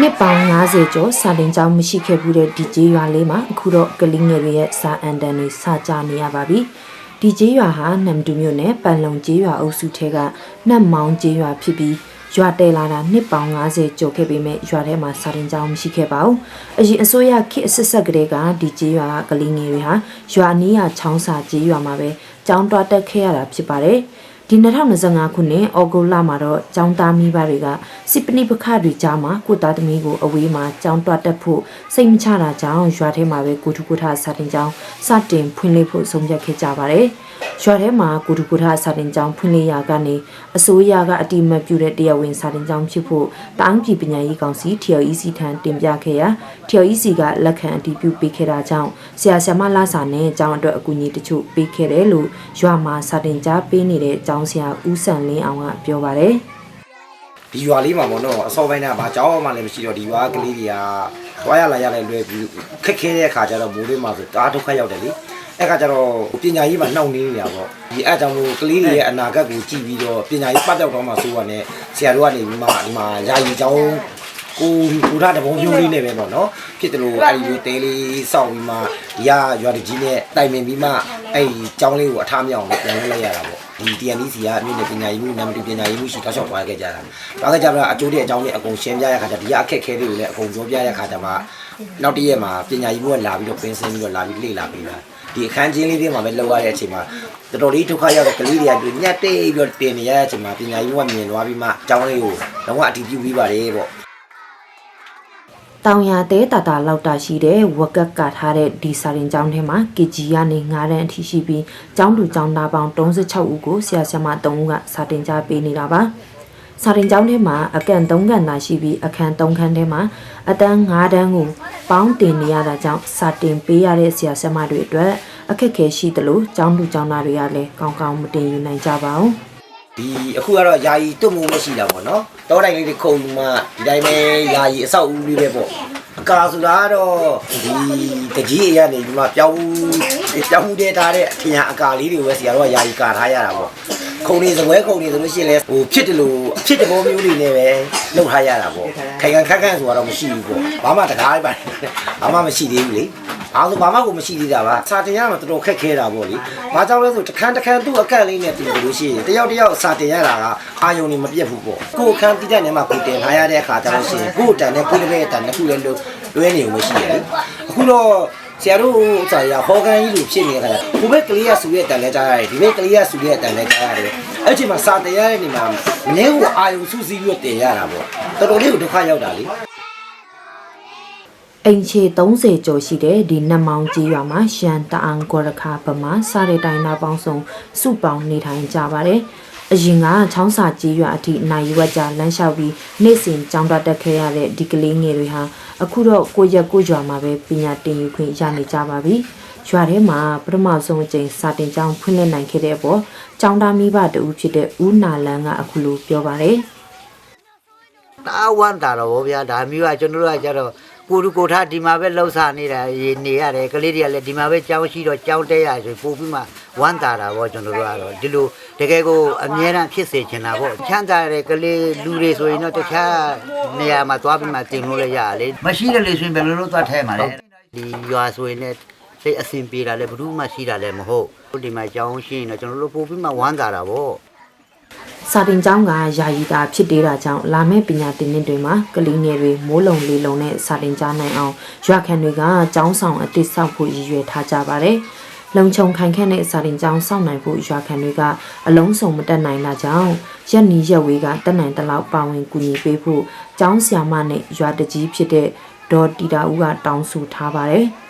နှစ်ပေါင်း90ကျော်စာတင်ကျောင်းမရှိခဲ့ဘူးတဲ့ဒီကျေးရွာလေးမှာအခုတော့ကလေးငယ်တွေရဲ့စာအန်တန်တွေစာကြနေရပါပြီ။ဒီကျေးရွာဟာနမ်တူမြို့နယ်ပန်လုံကျေးရွာအုပ်စုထဲကနှက်မောင်းကျေးရွာဖြစ်ပြီးရွာတဲလာတာနှစ်ပေါင်း90ကျော်ခဲ့ပေမဲ့ရွာထဲမှာစာတင်ကျောင်းမရှိခဲ့ပါဘူး။အရင်အစိုးရခေတ်အဆက်ဆက်ကလေးကဒီကျေးရွာကကလေးငယ်တွေဟာရွာနီးရချောင်းစာကျေးရွာမှာပဲကျောင်းတွားတက်ခဲ့ရတာဖြစ်ပါတယ်။ ဒီ2025ခုနှစ်ဩဂုတ်လမှာတော့ចောင်းသားမိဘတွေကစစ်ပနိပခတွေကြားမှာကိုသားသမီးကိုအဝေးမှာចောင်းတွတ်တက်ဖို့စိတ်မချတာကြောင့်ရွာထဲမှာပဲကိုထုကိုထစာတင်ကျောင်းစတင်ဖွင့်လှစ်ဖို့ဆုံးဖြတ်ခဲ့ကြပါတယ်။ ရွာထဲမှာကိုထုကိုထစာတင်ကျောင်းဖွင့်လှစ်ရာကနေအစိုးရကအတိမတ်ပြုတဲ့တရားဝင်စာတင်ကျောင်းဖြစ်ဖို့တောင်းပြည်ပညာရေးကောင်စီ TLEC ထံတင်ပြခဲ့ရာ TLEC ကလက်ခံအတည်ပြုပေးခဲ့တာကြောင့်ဆရာဆရာမလာစာနဲ့ကျောင်းအတွက်အကူအညီတချို့ပေးခဲ့တယ်လို့ရွာမှာစာတင်ကြားပေးနေတဲ့ကျောင်းဆရာဦးဆန်လင်းအောင်ကပြောပါတယ်ဒီရွာလေးမှာပေါ့နော်အစောပိုင်းကဘာကြောင်းမှလည်းမရှိတော့ဒီရွာကလေးတွေကသွားရလာရလဲလွယ်ပြီးခက်ခဲတဲ့အခါကျတော့မိုးလေးမှာဆိုတားဒုက္ခရောက်တယ်လေ အဲ့ခါကျတော့ပညာရေးမှာနှောင့်နှေးနေတာပေါ့ဒီအဲ့ကြောင့်မို့ကလေးတွေရဲ့အနာဂတ်ကိုကြည့်ပြီးတော့ပညာရေးပတ်သက်တော့မှဆိုရနဲ့ဆရာတို့ကနေဒီမှာဒီမှာယာယီကျောင်းကိုကိုရတဲ့ဘုံပြိုးလေးနဲ့ပဲပေါ့နော်ဖြစ်တယ်လို့အဲ့ဒီလိုတဲလေးစောက်ပြီးမှဒီကရွာတကြီးနဲ့တိုင်ပင်ပြီးမှအဲ့ဒီကျောင်းလေးကိုအထားမြောင်နဲ့ပြန်လုပ်လိုက်ရတာပေါ့ဒီ TNC ကမြို့နယ်ပညာရေးမှုနာမည်ပညာရေးမှုရှိတောက်လျှောက်သွားခဲ့ကြတာသွားခဲ့ကြတော့အကျိုးတဲ့အကြောင်းလေးအကုန်ရှင်းပြရခါကျဒီကအခက်ခဲလေးကိုလည်းအကုန်ပြောပြရခါကျမှနောက်တစ်ရက်မှာပညာရေးမှုကလာပြီးတော့ပင်းစင်းပြီးတော့လာပြီးလေ့လာပြီးတာ ဒီအခန်းချင်းလေးတွေမှာပဲလောက်ရတဲ့အချိန်မှာတော်တော်လေးဒုက္ခရောက်တဲ့ကလေးတွေကညက်တိတ်ပြီးတော့တင်နေရတဲ့အချိန်မှာပညာရေးမှုကမြင်သွားပြီးမှအကြောင်းလေးကိုတော့အတည်ပြုပြီးပါတယ်ပေါ့တောင်ရတဲတာတာလောက်တာရှိတဲ့ဝက်ကက်ကထားတဲ့ဒီစာရင်ကျောင်းထဲမှာ KG ကနေ9တန်းအထိရှိပြီးကျောင်းသူကျောင်းသားပေါင်း36ဦးကိုဆရာဆရာမ3ဦးကစာတင်ကြားပေးနေတာပါ စာရင်ကျောင်းထဲမှာအကန့်3ကန့်သာရှိပြီးအခန်း3ခန်းထဲမှာအတန်း9တန်းကိုပေါင်းတင်နေရတာကြောင့်စာတင်ပေးရတဲ့ဆရာဆရာမတွေအတွက်အခက်အခဲရှိသလိုကျောင်းသူကျောင်းသားတွေကလည်းကောင်းကောင်းမတင်ယူနိုင်ကြပါဘူးဒီအခုကတော့ယာယီတွတ်မှုမရှိတာပေါ့နော်တောတိုင်းလေးတွေခုံမှဒီတိုင်းပဲယာယီအဆောက်အဦလေးပဲပေါ့အကာဆိုတာကတော့ဒီတကြီးအရနေဒီမှာပြောင်းပြောင်းမှုတဲ့ထားတဲ့အထင်အကာလေးတွေပဲဆရာတို့ကယာယီကာထားရတာပေါ့ ခုံနေစပွဲခုံနေဆိုလို့ရှိရင်လည်းဟိုဖြစ်တယ်လို့အဖြစ်တဘောမျိုးတွေနဲ့ပဲလုပ်ထားရတာပေါ့ခိုင်ခံခက်ခန့်ဆိုတော့မရှိဘူးပေါ့ဘာမှတကားလိုက်ပါဘာမှမရှိသေးဘူးလေအားလုံးဘာမှကိုမရှိသေးတာပါစာတင်ရမှာတော်တော်ခက်ခဲတာပေါ့လေဘာကြောင့်လဲဆိုတခန်းတခန်းသူ့အကန့်လေးနဲ့တင်လို့ရှိရင်တယောက်တယောက်စာတင်ရတာကအာယုံနေမပြတ်ဘူးပေါ့ကိုယ်အခန်းတိတဲ့နေမှာကိုတင်ထားရတဲ့အခါကျတော့ရှိရင်ကိုယ်တန်နဲ့ကိုယ်တပည့်တန်တစ်ခုလည်းလို့လွဲနေုံမရှိရလေအခုတော့ ဆရာတို့ဥစားရဟောကန်ကြီးလိုဖြစ်နေတဲ့ခါကျကိုဘက်ကလေးရဆူရဲ့တန်လဲကြားရတယ်ဒီဘက်ကလေးရဆူရဲ့တန်လဲကြားရတယ်အဲ့ဒီမှာစာတင်ရတဲ့နေမှာမင်းကိုအာယုံစုစည်းပြီးတော့တင်ရတာပေါ့တော်တော်လေးကိုဒုက္ခရောက်တာလေအိမ်ခြေ30ကျော်ရှိတဲ့ဒီနတ်မောင်ကြီးရွာမှာရှန်တအောင်ကောရခါဗမာစားတဲ့တိုင်းသားပေါင်းစုံစုပေါင်းနေထိုင်ကြပါတယ်။ အရင်ကချောင်းစာကြီးရွာအထိနိုင်ရွက်ကြလမ်းလျှောက်ပြီးနေ့စဉ်ကြောင်းတက်ခဲ့ရတဲ့ဒီကလေးငယ်တွေဟာအခုတော့ကိုရက်ကိုရွာမှာပဲပညာတင်ယူခွင့်ရနေကြပါပြီ။ရွာထဲမှာပထမဆုံးအကြိမ်စာတင်ကျောင်းဖွင့်လှစ်နိုင်ခဲ့တဲ့အပေါ်ကျောင်းသားမိဘတူဖြစ်တဲ့ဦးနာလန်ကအခုလိုပြောပါတယ်။တာဝမ်းတာတော့ဗောဗျာဒါမျိုးကကျွန်တော်တို့ကကြတော့ ကိုလူကိုထားဒီမှာပဲလှုပ်ရှားနေတာရေနေရတယ်ကလေးတွေကလည်းဒီမှာပဲကြောင်းရှိတော့ကြောင်းတဲရဆိုပို့ပြီးမှဝမ်းတာတာဗောကျွန်တော်တို့ကတော့ဒီလိုတကယ်ကိုအမြဲတမ်းဖြစ်စေချင်တာဗောချမ်းသာတဲ့ကလေးလူတွေဆိုရင်တော့တခြားနေရာမှာသွားပြီးမှတင်လို့လည်းရလေမရှိတဲ့လေဆိုရင်ဘယ်လိုလုပ်သွားထဲမှာလဲဒီရွာဆိုရင်လည်းစိတ်အဆင်ပြေတာလည်းဘယ်သူမှရှိတာလည်းမဟုတ်ဒီမှာကြောင်းရှိရင်တော့ကျွန်တော်တို့ပို့ပြီးမှဝမ်းတာတာဗော စာတင်ကျောင်းကယာယီတာဖြစ်သေးတာကြောင့်လာမယ့်ပညာသင်နှစ်တွေမှာကလေးငယ်တွေမိုးလုံလေးလုံနဲ့စာတင်ကြားနိုင်အောင်ရွာခံတွေကကျောင်းဆောင်အသစ်ဆောက်ဖို့ရည်ရွယ်ထားကြပါတယ်။လုံခြုံခိုင်ခန့်တဲ့စာတင်ကျောင်းဆောက်နိုင်ဖို့ရွာခံတွေကအလုံးစုံမတက်နိုင်တာကြောင့်ရက်နီရက်ဝေးကတက်နိုင်တလောက်ပါဝင်ကူညီပေးဖို့ကျောင်းဆရာမနဲ့ရွာတကြီးဖြစ်တဲ့ဒေါ်တီတာဦးကတောင်းဆိုထားပါတယ်။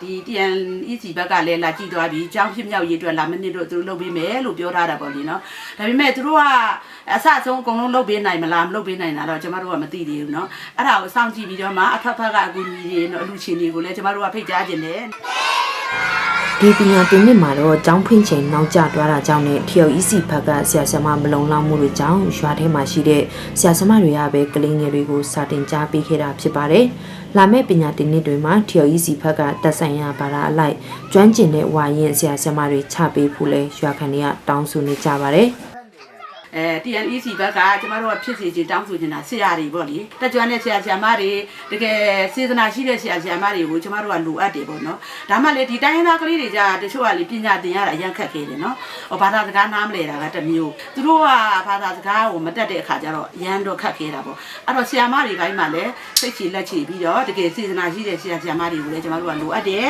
ဒီတန် EC ဘက်ကလည်းလာကြည့်သွားပြီးကြောင်းဖြစ်မြောက်ရေးအတွက်လာမနစ်တို့သူတို့လုပ်ပေးမယ်လို့ပြောထားတာပေါ့လေနော်ဒါပေမဲ့သူတို့ကအဆအဆုံးအကုန်လုံးလုပ်ပေးနိုင်မလားမလုပ်ပေးနိုင်တာတော့ကျမတို့ကမသိသေးဘူးနော်အဲ့ဒါကိုစောင့်ကြည့်ပြီးတော့မှအထက်ဘက်ကအကူအညီတွေနော်အလူချင်းတွေကိုလည်းကျမတို့ကဖိတ်ကြားခြင်းတယ် ဒီပညာသင်နှစ်မှာတော့ကျောင်းဖွင့်ချိန်နောက်ကျသွားတာကြောင့်နဲ့ TOEC ဘက်ကဆရာဆရာမမလုံလောက်မှုတွေကြောင့်ရွာထဲမှာရှိတဲ့ဆရာဆရာမတွေကပဲကလေးငယ်တွေကိုစာတင်ကြားပေးခဲ့တာဖြစ်ပါတယ်။လာမယ့်ပညာသင်နှစ်တွေမှာ TOEC ဘက်ကတက်ဆိုင်ရာဘာသာအလိုက်ကျွမ်းကျင်တဲ့ဝါရင်ဆရာဆရာမတွေချပေးဖို့လဲရွာခံတွေကတောင်းဆိုနေကြပါတယ်။ အဲ TNEC ဘက်ကကျမတို့ကဖြစ်စီခြင်းတောင်းဆိုနေတာဆရာတွေပေါ့လေတက်ကြွတဲ့ဆရာဆရာမတွေတကယ်စေတနာရှိတဲ့ဆရာဆရာမတွေကိုကျမတို့ကလိုအပ်တယ်ပေါ့နော်ဒါမှလည်းဒီတိုင်းရင်းသားကလေးတွေကြာတချို့ကလေပညာသင်ရတာအရန်ခက်ခဲတယ်နော်ဟောဘာသာစကားနားမလဲတာကတစ်မျိုးသူတို့ကဘာသာစကားကိုမတက်တဲ့အခါကျတော့ရန်တော့ခက်ခဲတာပေါ့အဲ့တော့ဆရာမတွေဘိုင်းမှာလည်းစိတ်ချလက်ချပြီးတော့တကယ်စေတနာရှိတဲ့ဆရာဆရာမတွေကိုလည်းကျမတို့ကလိုအပ်တယ်